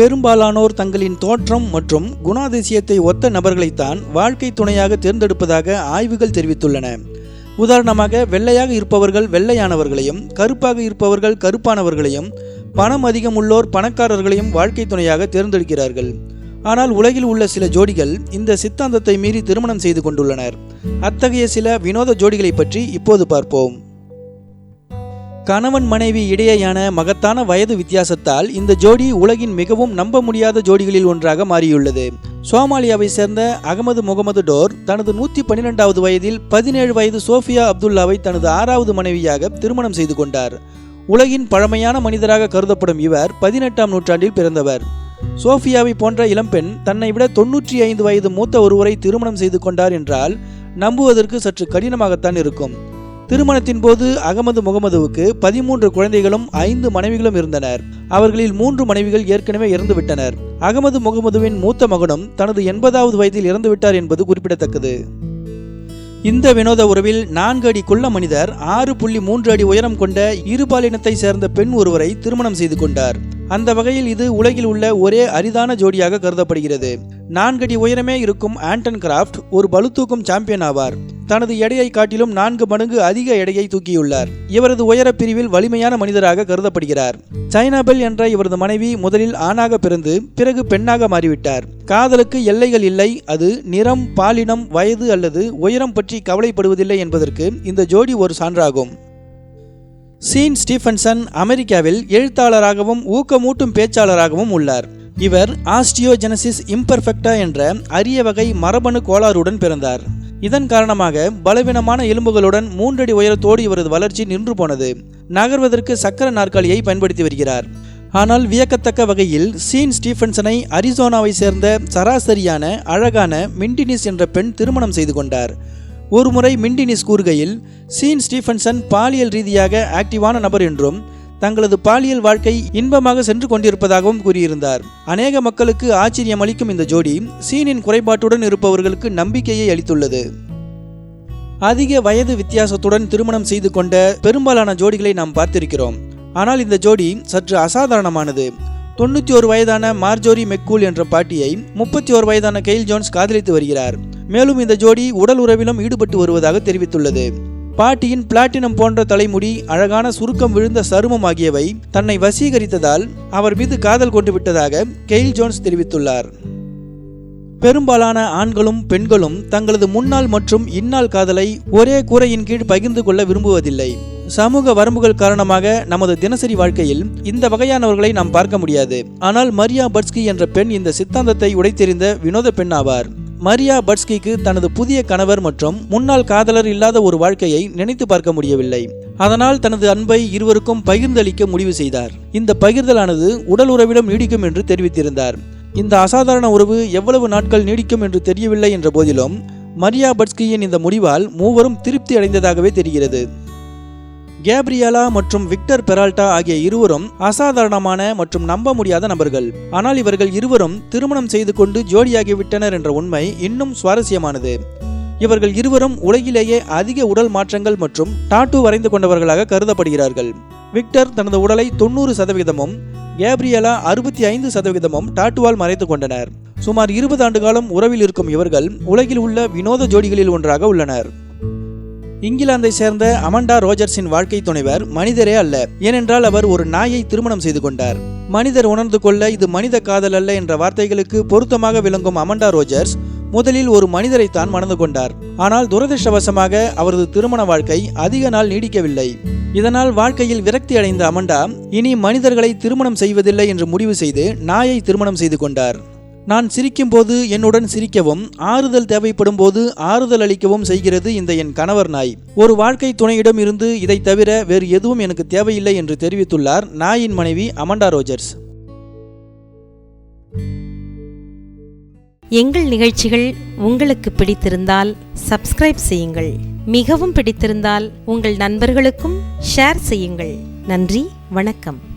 பெரும்பாலானோர் தங்களின் தோற்றம் மற்றும் குணாதிசயத்தை ஒத்த நபர்களைத்தான் வாழ்க்கை துணையாக தேர்ந்தெடுப்பதாக ஆய்வுகள் தெரிவித்துள்ளன. உதாரணமாக வெள்ளையாக இருப்பவர்கள் வெள்ளையானவர்களையும் கருப்பாக இருப்பவர்கள் கருப்பானவர்களையும் பணம் அதிகம் உள்ளோர் பணக்காரர்களையும் வாழ்க்கை துணையாக தேர்ந்தெடுக்கிறார்கள். ஆனால் உலகில் உள்ள சில ஜோடிகள் இந்த சித்தாந்தத்தை மீறி திருமணம் செய்து கொண்டுள்ளனர். அத்தகைய சில வினோத ஜோடிகளை பற்றி இப்போது பார்ப்போம். கணவன் மனைவி இடையேயான மகத்தான வயது வித்தியாசத்தால் இந்த ஜோடி உலகின் மிகவும் நம்ப முடியாத ஜோடிகளில் ஒன்றாக மாறியுள்ளது. சோமாலியாவை சேர்ந்த அகமது முகமது டோர் தனது நூற்றி பன்னிரெண்டாவது வயதில் பதினேழு வயது சோஃபியா அப்துல்லாவை தனது ஆறாவது மனைவியாக திருமணம் செய்து கொண்டார். உலகின் பழமையான மனிதராக கருதப்படும் இவர் பதினெட்டாம் நூற்றாண்டில் பிறந்தவர். சோஃபியாவை போன்ற இளம்பெண் தன்னை விட தொன்னூற்றி ஐந்து வயது மூத்த ஒருவரை திருமணம் செய்து கொண்டார் என்றால் நம்புவதற்கு சற்று கடினமாகத்தான் இருக்கும். திருமணத்தின் போது அகமது முகமதுவுக்கு பதிமூன்று குழந்தைகளும் ஐந்து மனைவிகளும் இருந்தனர். அவர்களில் மூன்று மனைவிகள் ஏற்கனவே இறந்துவிட்டனர். அகமது முகமதுவின் மூத்த மகனும் தனது எண்பதாவது வயதில் இறந்துவிட்டார் என்பது குறிப்பிடத்தக்கது. இந்த வினோத உறவில் நான்கு அடி குள்ள மனிதர் ஆறு புள்ளி மூன்று அடி உயரம் கொண்ட இருபாலினத்தை சேர்ந்த பெண் ஒருவரை திருமணம் செய்து கொண்டார். அந்த வகையில் இது உலகில் உள்ள ஒரே அரிதான ஜோடியாக கருதப்படுகிறது. நான்கடி உயரமே இருக்கும் ஆண்டன் கிராஃப்ட் ஒரு பளுதூக்கும் சாம்பியன் ஆவார். தனது எடையை காட்டிலும் நான்கு மடங்கு அதிக எடையை தூக்கியுள்ளார். இவரது உயர பிரிவில் வலிமையான மனிதராக கருதப்படுகிறார். சைனாபெல் என்ற இவரது மனைவி முதலில் ஆணாக பிறந்து பிறகு பெண்ணாக மாறிவிட்டார். காதலுக்கு எல்லைகள் இல்லை அது நிறம் பாலினம் வயது அல்லது உயரம் பற்றி கவலைப்படுவதில்லை என்பதற்கு இந்த ஜோடி ஒரு சான்றாகும். சீன் ஸ்டீஃபன்சன் அமெரிக்காவில் எழுத்தாளராகவும் ஊக்கமூட்டும் பேச்சாளராகவும் உள்ளார். இவர் ஆஸ்டியோஜெனசிஸ் இம்பர்ஃபெக்டா என்ற அரிய வகை மரபணு கோளாறுடன் பிறந்தார். இதன் காரணமாக பலவீனமான எலும்புகளுடன் மூன்றடி உயரத்தோடு இவரது வளர்ச்சி நின்று போனது. நகர்வதற்கு சக்கர நாற்காலியை பயன்படுத்தி வருகிறார். ஆனால் வியக்கத்தக்க வகையில் சீன் ஸ்டீஃபன்சனை அரிசோனாவை சேர்ந்த சராசரியான அழகான மிண்டினிஸ் என்ற பெண் திருமணம் செய்து கொண்டார். ஒருமுறை மிண்டினிஸ் கூறுகையில் சீன் ஸ்டீஃபன்சன் பாலியல் ரீதியாக ஆக்டிவான நபர் என்றும் தங்களது பாலியல் வாழ்க்கை இன்பமாக சென்று கொண்டிருப்பதாகவும் கூறியிருந்தார். அநேக மக்களுக்கு ஆச்சரியம் அளிக்கும் இந்த ஜோடி சீனின் குறைபாட்டுடன் இருப்பவர்களுக்கு நம்பிக்கையை அளித்துள்ளது. அதிக வயது வித்தியாசத்துடன் திருமணம் செய்து கொண்ட பெரும்பாலான ஜோடிகளை நாம் பார்த்திருக்கிறோம். ஆனால் இந்த ஜோடி சற்று அசாதாரணமானது. தொண்ணூற்றி ஒரு வயதான மார்ஜோரி மெக்கூல் என்ற பாட்டியை முப்பத்தி ஒரு வயதான கெயில் ஜோன்ஸ் காதலித்து வருகிறார். மேலும் இந்த ஜோடி உடல் உறவிலும் ஈடுபட்டு வருவதாக தெரிவித்துள்ளது. பாட்டியின் பிளாட்டினம் போன்ற தலைமுடி அழகான சுருக்கம் விழுந்த சருமம் ஆகியவை தன்னை வசீகரித்ததால் அவர் மீது காதல் கொண்டு விட்டதாக கெயில் ஜோன்ஸ் தெரிவித்துள்ளார். பெரும்பாலான ஆண்களும் பெண்களும் தங்களது முன்னாள் மற்றும் இந்நாள் காதலை ஒரே கூரையின் கீழ் பகிர்ந்து கொள்ள விரும்புவதில்லை. சமூக வரம்புகள் காரணமாக நமது தினசரி வாழ்க்கையில் இந்த வகையானவர்களை நாம் பார்க்க முடியாது. ஆனால் மரியா பட்ஸ்கி என்ற பெண் இந்த சித்தாந்தத்தை உடைத்தெறிந்த வினோத பெண் ஆவார் மரியா பட்ஸ்கிக்கு தனது புதிய கணவர் மற்றும் முன்னாள் காதலர் இல்லாத ஒரு வாழ்க்கையை நினைத்து பார்க்க முடியவில்லை. அதனால் தனது அன்பை இருவருக்கும் பகிர்ந்தளிக்க முடிவு செய்தார். இந்த பகிர்தலானது உடல் உறவிடம் நீடிக்கும் என்று தெரிவித்திருந்தார். இந்த அசாதாரண உறவு எவ்வளவு நாட்கள் நீடிக்கும் என்று தெரியவில்லை என்ற போதிலும் மரியா பட்ஸ்கியின் இந்த முடிவால் மூவரும் திருப்தி அடைந்ததாகவே தெரிகிறது. கேப்ரியாலா மற்றும் விக்டர் பெரால்டா ஆகிய இருவரும் அசாதாரணமான மற்றும் நம்ப முடியாத நபர்கள். ஆனால் இவர்கள் இருவரும் திருமணம் செய்து கொண்டு ஜோடியாகிவிட்டனர் என்ற உண்மை இன்னும் சுவாரஸ்யமானது. இவர்கள் இருவரும் உலகிலேயே அதிக உடல் மாற்றங்கள் மற்றும் டாட்டூ வரைந்து கொண்டவர்களாக கருதப்படுகிறார்கள். விக்டர் தனது உடலை தொண்ணூறு சதவீதமும் கேப்ரியலா அறுபத்தி ஐந்து சதவீதமும் டாட்டுவால் மறைத்து கொண்டனர். சுமார் இருபது ஆண்டு காலம் உறவில் இருக்கும் இவர்கள் உலகில் உள்ள வினோத ஜோடிகளில் ஒன்றாக உள்ளனர். இங்கிலாந்தை சேர்ந்த அமண்டா ரோஜர்ஸின் வாழ்க்கை துணைவர் மனிதரே அல்ல ஏனென்றால் அவர் ஒரு நாயை திருமணம் செய்து கொண்டார். மனிதர் உணர்ந்து கொள்ள இது மனித காதல் அல்ல என்ற வார்த்தைகளுக்கு பொருத்தமாக விளங்கும் அமண்டா ரோஜர்ஸ் முதலில் ஒரு மனிதரைத்தான் மணந்து கொண்டார். ஆனால் துரதிருஷ்டவசமாக அவரது திருமண வாழ்க்கை அதிக நாள் நீடிக்கவில்லை. இதனால் வாழ்க்கையில் விரக்தி அடைந்த அமண்டா இனி மனிதர்களை திருமணம் செய்வதில்லை என்று முடிவு செய்து நாயை திருமணம் செய்து கொண்டார். நான் சிரிக்கும் போது என்னுடன் சிரிக்கவும் ஆறுதல் தேவைப்படும் போது ஆறுதல் அளிக்கவும் செய்கிறது இந்த என் கணவர் நாய். ஒரு வாழ்க்கை துணையிடம் இருந்து இதை தவிர வேறு எதுவும் எனக்கு தேவையில்லை என்று தெரிவித்துள்ளார் நாயின் மனைவி அமண்டா ரோஜர்ஸ். எங்கள் நிகழ்ச்சிகள் உங்களுக்கு பிடித்திருந்தால் சப்ஸ்கிரைப் செய்யுங்கள். மிகவும் பிடித்திருந்தால் உங்கள் நண்பர்களுக்கும் ஷேர் செய்யுங்கள். நன்றி வணக்கம்.